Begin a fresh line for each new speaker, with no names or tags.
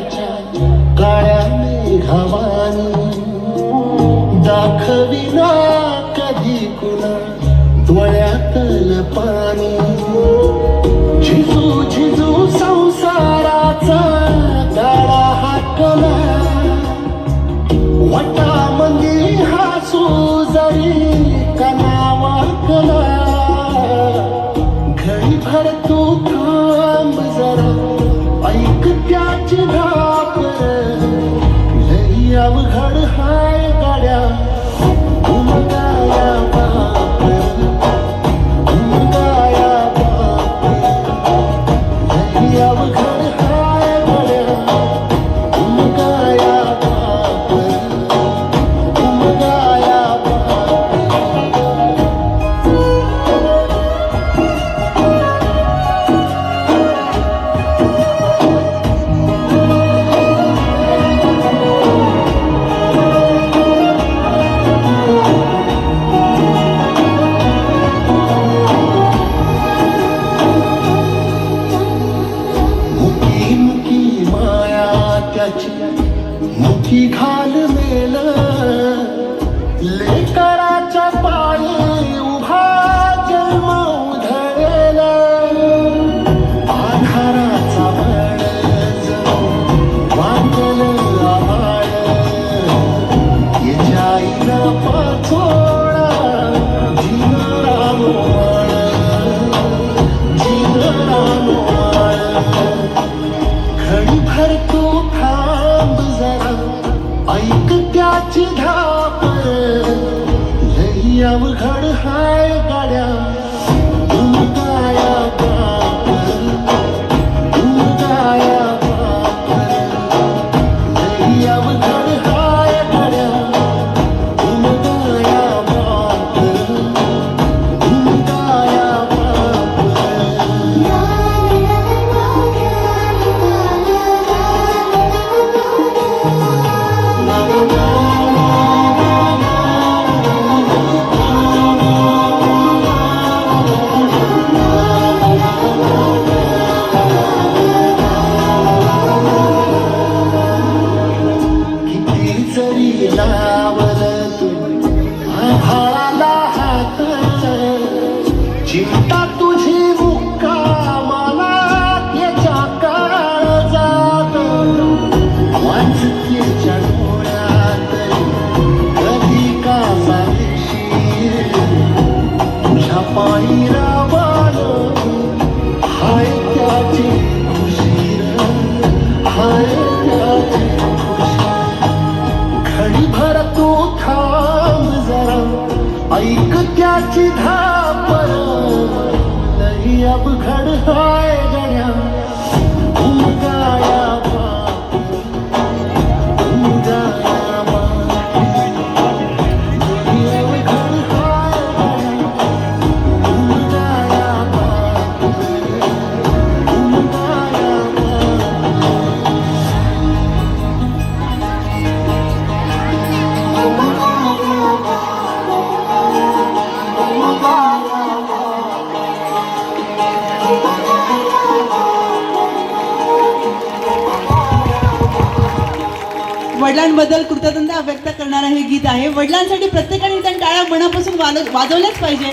आकाशाच्या काळ्या मेघावानी दाखविना कधी कुणा डोळ्यातल पाणी झिजू झिजू संसाराचा गाडा हाकला अवघड जिना तू थांब जरा ऐक त्याची धाप लई अवघड आभाळाला हात चिंता तुझी मुक्कामाला त्याच्या जात वाचतेच्या डोळ्यात कधी का जाशील तुझ्या पायी रावाल हाय त्याची खुशी हाय ऐक त्याची नाही अब अवघड हाय गड्या.
वडिलांबद्दल कृतज्ञता व्यक्त करणारं हे गीत आहे. वडिलांसाठी प्रत्येकाने त्या टाळ्या मनापासून वाजवल्याच पाहिजे.